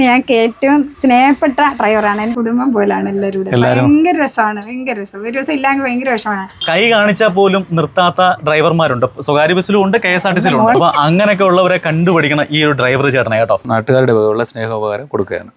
പിന്നെ ഞങ്ങൾക്ക് ഏറ്റവും സ്നേഹപ്പെട്ട ഡ്രൈവറാണ് എന്റെ കുടുംബം പോലാണ് എല്ലാവരും കൂടെ. എല്ലാവരും? ഭയങ്കര രസമാണ് ഭയങ്കര രസം. ഒരു ദിവസം ഇല്ലെങ്കിൽ ഭയങ്കര വിഷമാണ് കൈ കാണിച്ചാൽ പോലും നിർത്താത്ത ഡ്രൈവർമാരുണ്ട് സ്വകാര്യ ബസ്സിലും ഉണ്ട് കെ എസ് ആർ ടി സിയിലും ഉണ്ട്. അപ്പൊ അങ്ങനെയൊക്കെ ഉള്ളവരെ കണ്ടുപിടിക്കണം ഈ ഒരു ഡ്രൈവർ ചേട്ടനെ കേട്ടോ. നാട്ടുകാരുടെ വകയുള്ള സ്നേഹോപകാരം കൊടുക്കുകയാണ്.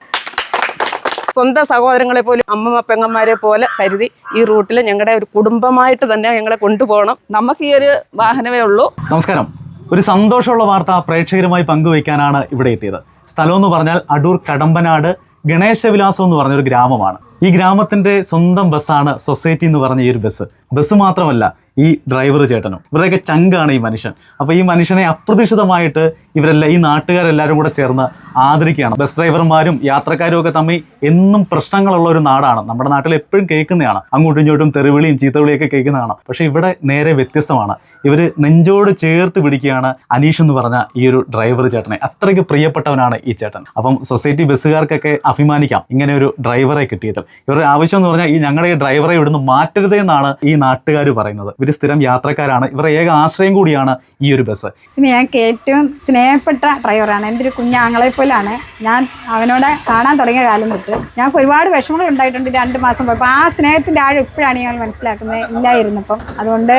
സ്വന്തം സഹോദരങ്ങളെ പോലും അമ്മമ്മ പെങ്ങന്മാരെ പോലെ കരുതി ഈ റൂട്ടിൽ ഞങ്ങളുടെ ഒരു കുടുംബമായിട്ട് തന്നെ ഞങ്ങളെ കൊണ്ടുപോകണം. നമുക്ക് ഈ ഒരു വാഹനമേ ഉള്ളൂ. നമസ്കാരം. ഒരു സന്തോഷമുള്ള വാർത്ത പ്രേക്ഷകരുമായി പങ്കുവയ്ക്കാനാണ് ഇവിടെ എത്തിയത്. സ്ഥലം എന്ന് പറഞ്ഞാൽ അടൂർ കടമ്പനാട് ഗണേശവിലാസം എന്ന് പറഞ്ഞൊരു ഗ്രാമമാണ്. ഈ ഗ്രാമത്തിന്റെ സ്വന്തം ബസ്സാണ് സൊസൈറ്റി എന്ന് പറഞ്ഞ ഈ ഒരു ബസ്. ബസ് മാത്രമല്ല ഈ ഡ്രൈവർ ചേട്ടനും. ഇവരുടെയൊക്കെ ചങ്കാണ് ഈ മനുഷ്യൻ. അപ്പോൾ ഈ മനുഷ്യനെ അപ്രതീക്ഷിതമായിട്ട് ഇവരെല്ലാം ഈ നാട്ടുകാരെല്ലാവരും കൂടെ ചേർന്ന് ആദരിക്കുകയാണ്. ബസ് ഡ്രൈവർമാരും യാത്രക്കാരും ഒക്കെ തമ്മിൽ എന്നും പ്രശ്നങ്ങളുള്ള ഒരു നാടാണ്. നമ്മുടെ നാട്ടിൽ എപ്പോഴും കേൾക്കുന്നതാണ്. അങ്ങോട്ടും ഇങ്ങോട്ടും തെറിവിളിയും ചീത്തവിളിയൊക്കെ കേൾക്കുന്നതാണ്. പക്ഷേ ഇവിടെ നേരെ വ്യത്യസ്തമാണ്. ഇവർ നെഞ്ചോട് ചേർത്ത് പിടിക്കുകയാണ് അനീഷ് എന്ന് പറഞ്ഞ ഈ ഒരു ഡ്രൈവർ ചേട്ടനെ. അത്രയ്ക്ക് പ്രിയപ്പെട്ടവനാണ് ഈ ചേട്ടൻ. അപ്പം സൊസൈറ്റി ബസ്സുകാർക്കൊക്കെ അഭിമാനിക്കാം ഇങ്ങനെ ഒരു ഡ്രൈവറെ കിട്ടിയത് ഇവരുടെ ആവശ്യം എന്ന് പറഞ്ഞാൽ ഈ ഞങ്ങളുടെ ഈ ഡ്രൈവറെ ഇവിടുന്ന് മാറ്റരുതേ എന്നാണ് ഈ നാട്ടുകാർ പറയുന്നത്. ഇവർ സ്ഥിരം യാത്രക്കാരാണ്. ഇവരുടെ ഏക ആശ്രയം കൂടിയാണ് ഈ ഒരു ബസ്. പിന്നെ ഞങ്ങൾക്ക് ഏറ്റവും സ്നേഹപ്പെട്ട ഡ്രൈവറാണ്. എന്റെ ഒരു കുഞ്ഞാങ്ങളെ പോലാണ്. ഞാൻ അവനോട് കാണാൻ തുടങ്ങിയ കാലം തൊട്ട് ഞങ്ങൾക്ക് ഒരുപാട് വിഷമങ്ങൾ ഉണ്ടായിട്ടുണ്ട് രണ്ട് മാസം പോയപ്പോൾ. ആ സ്നേഹത്തിന്റെ ആഴം ഇപ്പോഴാണ് ഞങ്ങൾ മനസ്സിലാക്കുന്നത്. ഇല്ലായിരുന്നപ്പം. അതുകൊണ്ട്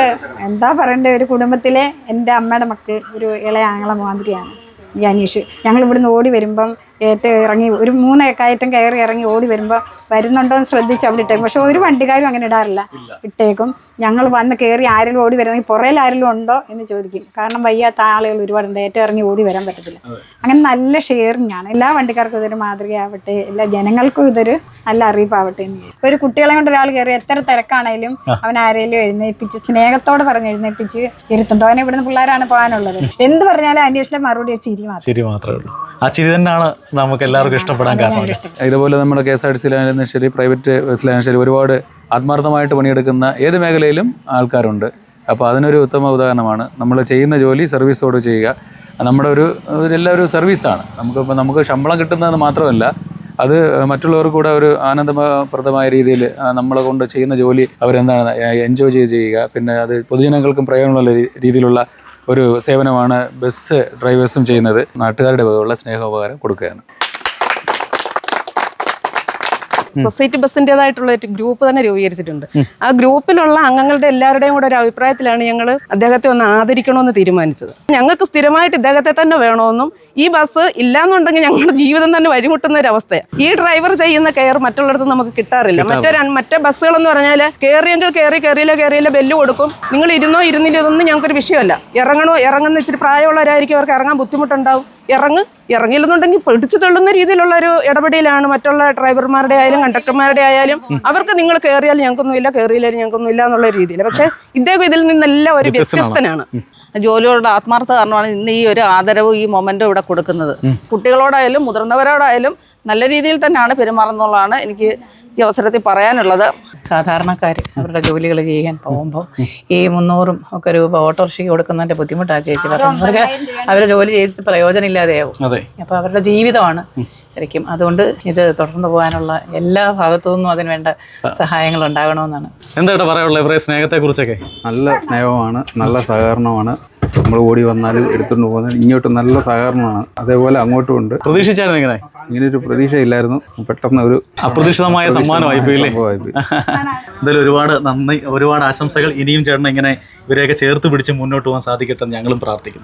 എന്താ പറയണ്ടേ ഒരു കുടുംബത്തിലെ എന്റെ അമ്മയുടെ മക്കൾ ഒരു ഇളയ ആങ്ങളെ മാതിരിയാണ്. ഈ അനീഷ് ഞങ്ങൾ ഇവിടുന്ന് ഓടി വരുമ്പം ഏറ്റ ഇറങ്ങി ഒരു മൂന്ന് കയറ്റം കയറി ഇറങ്ങി ഓടി വരുമ്പോൾ വരുന്നുണ്ടോ എന്ന് ശ്രദ്ധിച്ച് അവിടെ ഇട്ടേക്കും. പക്ഷെ ഒരു വണ്ടിക്കാരും അങ്ങനെ ഇടാറില്ല. ഇട്ടേക്കും. ഞങ്ങൾ വന്ന് കയറി ആരെങ്കിലും ഓടി വരുന്നെങ്കിൽ പുറയിൽ ആരെങ്കിലും ഉണ്ടോ എന്ന് ചോദിക്കും. കാരണം വയ്യാത്ത ആളുകൾ ഒരുപാടുണ്ട്. ഏറ്റവും ഇറങ്ങി ഓടി വരാൻ പറ്റത്തില്ല. അങ്ങനെ നല്ല ഷെയറിംഗ് ആണ്. എല്ലാ വണ്ടിക്കാർക്കും ഇതൊരു മാതൃകയാവട്ടെ. എല്ലാ ജനങ്ങൾക്കും ഇതൊരു നല്ല അറിയിപ്പാവട്ടെ. ഒരു കുട്ടികളെ കൊണ്ട് ഒരാൾ കയറി എത്ര തിരക്കാണേലും അവൻ ആരെങ്കിലും എഴുന്നേൽപ്പിച്ച് സ്നേഹത്തോടെ പറഞ്ഞ് എഴുന്നേൽപ്പിച്ച് ഇരുത്തും. തോനെ ഇവിടുന്ന് പിള്ളേരാണ് പോകാനുള്ളത്. എന്ത് പറഞ്ഞാലും അന്വേഷണം മറുപടി ഒരു ചിരി ശരി മാത്രമേ ഉള്ളൂ. ആ ചിരി തന്നെയാണ് നമുക്ക് എല്ലാവർക്കും ഇഷ്ടപ്പെടാൻ കാരണം ഇതുപോലെ നമ്മുടെ കെ എസ് ആർ ടി സിയിലായാലും ശരി പ്രൈവറ്റ് ബസ്സിലായാലും ശരി ഒരുപാട് ആത്മാർത്ഥമായിട്ട് പണിയെടുക്കുന്ന ഏത് മേഖലയിലും ആൾക്കാരുണ്ട്. അപ്പോൾ അതിനൊരു ഉത്തമ ഉദാഹരണമാണ് നമ്മൾ ചെയ്യുന്ന ജോലി സർവീസോട് ചെയ്യുക. നമ്മുടെ ഒരു ഇതെല്ലാം ഒരു സർവീസാണ്. നമുക്കിപ്പോൾ നമുക്ക് ശമ്പളം കിട്ടുന്നത് മാത്രമല്ല അത് മറ്റുള്ളവർക്ക് കൂടെ ഒരു ആനന്ദപ്രദമായ രീതിയിൽ നമ്മളെ കൊണ്ട് ചെയ്യുന്ന ജോലി അവരെന്താണ് എൻജോയ് ചെയ്ത് ചെയ്യുക. പിന്നെ അത് പൊതുജനങ്ങൾക്കും പ്രയോജനമുള്ള രീതിയിലുള്ള ഒരു സേവനമാണ് ബസ് ഡ്രൈവേഴ്സും ചെയ്യുന്നത്. നാട്ടുകാരുടെ വകയുള്ള സ്നേഹോപകാരം കൊടുക്കുകയാണ്. സൊസൈറ്റി ബസ്സിന്റെതായിട്ടുള്ള ഒരു ഗ്രൂപ്പ് തന്നെ രൂപീകരിച്ചിട്ടുണ്ട്. ആ ഗ്രൂപ്പിലുള്ള അംഗങ്ങളുടെ എല്ലാവരുടെയും കൂടെ ഒരു അഭിപ്രായത്തിലാണ് ഞങ്ങൾ അദ്ദേഹത്തെ ഒന്ന് ആദരിക്കണമെന്ന് തീരുമാനിച്ചത്. ഞങ്ങൾക്ക് സ്ഥിരമായിട്ട് ഇദ്ദേഹത്തെ തന്നെ വേണമെന്നും ഈ ബസ് ഇല്ലാന്നുണ്ടെങ്കിൽ ഞങ്ങളുടെ ജീവിതം തന്നെ വഴിമുട്ടുന്ന ഒരു അവസ്ഥയാണ് ഈ ഡ്രൈവർ ചെയ്യുന്ന കെയർ മറ്റുള്ളിടത്ത് നമുക്ക് കിട്ടാറില്ല. മറ്റേ മറ്റേ ബസ്സുകളെന്ന് പറഞ്ഞാൽ കയറിയെങ്കിൽ കയറി കയറിയില്ല കയറിയില്ല ബെല്ല് കൊടുക്കും. നിങ്ങൾ ഇരുന്നോ ഇരുന്നില്ല ഇതൊന്നും ഞങ്ങൾക്കൊരു വിഷയമല്ല. ഇറങ്ങണോ ഇറങ്ങുന്ന ഇച്ചിരി പ്രായമുള്ളവരായിരിക്കും അവർക്ക് ഇറങ്ങാൻ ബുദ്ധിമുട്ടുണ്ടാവും. ഇറങ്ങ് ഇറങ്ങിയില്ലെന്നുണ്ടെങ്കിൽ പിടിച്ചു തള്ളുന്ന രീതിയിലുള്ള ഒരു ഇടപെടലാണ് മറ്റുള്ള ഡ്രൈവർമാരുടെ ആയാലും കണ്ടക്ടർമാരുടെ ആയാലും. അവർക്ക് നിങ്ങൾ കയറിയാൽ ഞങ്ങൾക്കൊന്നും ഇല്ല കയറിയില്ലാലും ഞങ്ങൾക്കൊന്നും ഇല്ല എന്നുള്ള രീതിയിൽ. പക്ഷേ ഇദ്ദേഹം ഇതിൽ നിന്നെല്ലാം ഒരു വ്യത്യസ്തനാണ്. ജോലിയോട് ആത്മാർത്ഥ കാരണമാണ് ഇന്ന് ഈ ഒരു ആദരവ് ഈ മൊമെന്റും ഇവിടെ കൊടുക്കുന്നത്. കുട്ടികളോടായാലും മുതിർന്നവരോടായാലും നല്ല രീതിയിൽ തന്നെയാണ് പെരുമാറുന്നുള്ളതാണ് എനിക്ക് ഈ അവസരത്തിൽ പറയാനുള്ളത്. സാധാരണക്കാർ അവരുടെ ജോലികൾ ചെയ്യാൻ പോകുമ്പോൾ ഈ മുന്നൂറും ഒക്കെ രൂപ ഓട്ടോറിക്ഷയ്ക്ക് കൊടുക്കുന്നതിന്റെ ബുദ്ധിമുട്ടാണ് ചേച്ചി പറഞ്ഞത് അവർക്ക് അവരെ ജോലി ചെയ്തിട്ട് പ്രയോജനമില്ലാതെയാവും. അപ്പോൾ അവരുടെ ജീവിതമാണ് ശരിക്കും അതുകൊണ്ട് ഇത് തുടർന്നു പോകാനുള്ള എല്ലാ ഭാഗത്തു നിന്നും അതിന് വേണ്ട സഹായങ്ങൾ ഉണ്ടാകണമെന്നാണ്. എന്താ പറയാനുള്ളത് ഇവരെ സ്നേഹത്തെ കുറിച്ചൊക്കെ നല്ല സ്നേഹമാണ് നല്ല സഹകരണമാണ്. നമ്മൾ ഓടി വന്നാലും എടുത്തുകൊണ്ട് പോകുന്നത് ഇങ്ങോട്ട് നല്ല സഹകരണമാണ്. അതേപോലെ അങ്ങോട്ടും ഉണ്ട്. പ്രതീക്ഷിച്ചായിരുന്നു ഇങ്ങനെ? ഇങ്ങനെ ഒരു പ്രതീക്ഷ ഇല്ലായിരുന്നു പെട്ടെന്ന് ഒരു അപ്രതീക്ഷിതമായ സമ്മാനമായി. എന്തായാലും ഒരുപാട് നന്ദി ഒരുപാട് ആശംസകൾ. ഇനിയും ചേട്ടൻ ഇങ്ങനെ ഇവരെയൊക്കെ ചേർത്ത് പിടിച്ച് മുന്നോട്ട് പോകാൻ സാധിക്കട്ടെ എന്ന് ഞങ്ങളും പ്രാർത്ഥിക്കുന്നു.